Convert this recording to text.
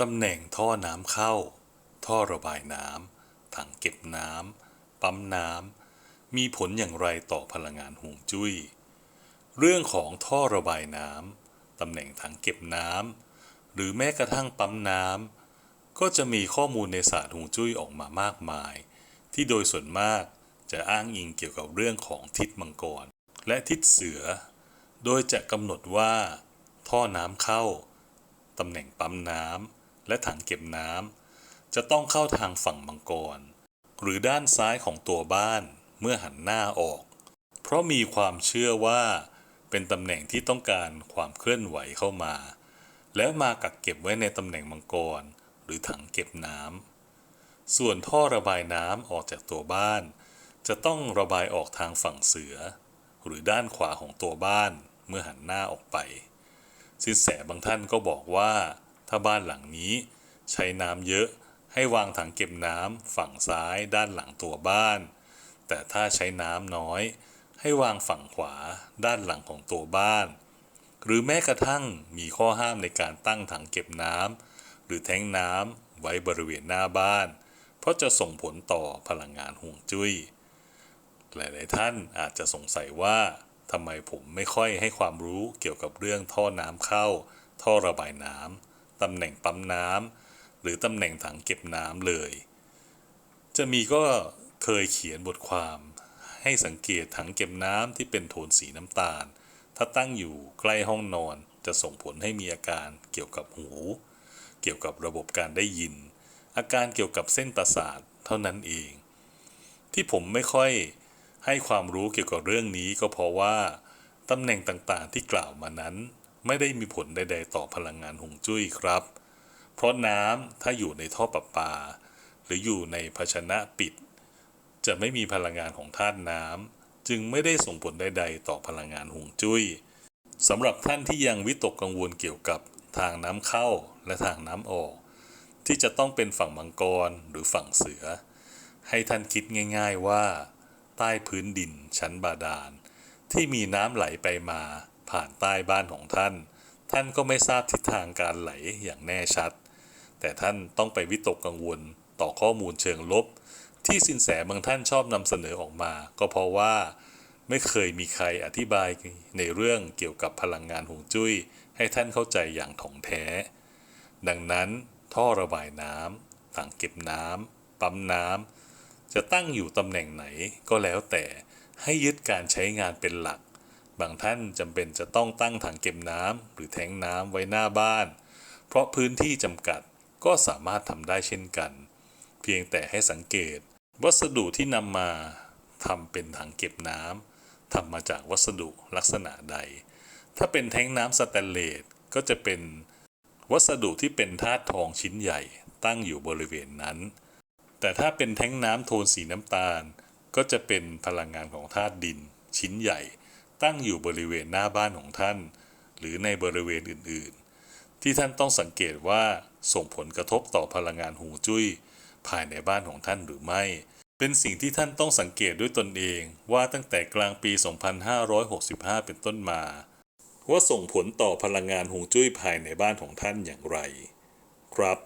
ตำแหน่งท่อน้ำเข้า ท่อระบายน้ำถังเก็บน้ำปั๊มน้ำมีผลอย่างไรต่อพลังงานห่วงจุ้ย เรื่องของท่อระบายน้ำตำแหน่งถังเก็บน้ำหรือแม้กระทั่งปั๊มน้ำก็จะมีข้อมูลในศาสตร์ห่วงจุ้ยออกมามากมาย ที่โดยส่วนมากจะอ้างอิงเกี่ยวกับเรื่องของทิศมังกร และทิศเสือ โดยจะกำหนดว่า ท่อน้ำเข้าตำแหน่งปั๊มน้ำ และถังเก็บน้ำจะต้องเข้าทางฝั่งมังกร หรือด้านซ้ายของตัวบ้านเมื่อหันหน้าออก เพราะมีความเชื่อว่าเป็นตำแหน่งที่ต้องการความเคลื่อนไหวเข้ามา แล้วมากักเก็บไว้ในตำแหน่งมังกร หรือถังเก็บน้ำส่วนท่อระบายน้ำออกจากตัวบ้าน จะต้องระบายออกทางฝั่งเสือ หรือด้านขวาของตัวบ้านเมื่อหันหน้าออกไป สินแสบางท่านก็บอกว่า ถ้าบ้านหลังนี้ใช้น้ำเยอะให้วางถังเก็บน้ำฝั่งซ้ายด้านหลังตัวบ้าน แต่ถ้าใช้น้ำน้อย ให้วางฝั่งขวาด้านหลังของตัวบ้าน หรือแม้กระทั่งมีข้อห้ามในการตั้งถังเก็บน้ำหรือแท้งน้ำไว้บริเวณหน้าบ้าน เพราะจะส่งผลต่อพลังงานห่วงจุ้ย หลาย ๆ ท่านอาจจะสงสัยว่าทำไมผมไม่ค่อยให้ความรู้เกี่ยวกับเรื่องท่อน้ำเข้า ท่อระบายน้ำ ตำแหน่งปั๊มน้ำหรือตำแหน่งถังเก็บน้ำเลย จะมีก็เคยเขียนบทความ ให้สังเกตถังเก็บน้ำที่เป็นโทนสีน้ำตาล ถ้าตั้งอยู่ใกล้ห้องนอนจะส่งผลให้มีอาการเกี่ยวกับหู เกี่ยวกับระบบการได้ยิน อาการเกี่ยวกับเส้นประสาทเท่านั้นเอง ที่ผมไม่ค่อยให้ความรู้เกี่ยวกับเรื่องนี้ก็เพราะว่าตำแหน่งต่างๆที่กล่าวมานั้น ไม่ได้มีผลใด ๆ ต่อพลังงานหงจุ้ยครับ เพราะน้ำถ้าอยู่ในท่อประปา หรืออยู่ในภาชนะปิด จะไม่มีพลังงานของธาตุน้ำจึงไม่ได้ส่งผลใด ๆ ต่อพลังงานหงจุ้ยสำหรับท่านที่ยังวิตกกังวลเกี่ยวกับทางน้ำเข้าและทางน้ำออก ที่จะต้องเป็นฝั่งมังกรหรือฝั่งเสือ ให้ท่านคิดง่าย ๆว่า ใต้พื้นดินชั้นบาดาลที่มีน้ำไหลไปมา ผ่านใต้บ้านของท่าน ท่านก็ไม่ทราบทิศทางการไหลอย่างแน่ชัด แต่ท่านต้องไปวิตกกังวลต่อข้อมูลเชิงลบ ที่สินแสบางท่านชอบนำเสนอออกมา ก็เพราะว่าไม่เคยมีใครอธิบายในเรื่องเกี่ยวกับพลังงานหงจุ้ย ให้ท่านเข้าใจอย่างถ่องแท้ ดังนั้นท่อระบายน้ำถังเก็บน้ำปั๊มน้ำจะตั้งอยู่ตำแหน่งไหนก็แล้วแต่ให้ยึดการใช้งานเป็นหลัก บางท่านจำเป็นจะต้องตั้งถังเก็บน้ำหรือแทงน้ำไว้หน้าบ้าน เพราะพื้นที่จำกัดก็สามารถทำได้เช่นกัน เพียงแต่ให้สังเกต วัสดุที่นำมาทำเป็นถังเก็บน้ำทำมาจากวัสดุลักษณะใด ถ้าเป็นแทงน้ำสแตนเลสก็จะเป็นวัสดุที่เป็นธาตุทองชิ้นใหญ่ตั้งอยู่บริเวณนั้น แต่ถ้าเป็นแท้งน้ำโทนสีน้ำตาล ก็จะเป็นพลังงานของธาตุดินชิ้นใหญ่ ตั้งอยู่บริเวณหน้าบ้านของท่าน หรือในบริเวณอื่นๆ ที่ท่านต้องสังเกตว่าส่งผลกระทบต่อพลังงานหูจุ้ย ภายในบ้านของท่านหรือไม่ เป็นสิ่งที่ท่านต้องสังเกตด้วยตนเองว่าตั้งแต่กลางปี 2565 เป็นต้นมา ว่าส่งผลต่อพลังงานหงจุ้ยภายในบ้านของท่านอย่างไร ครับ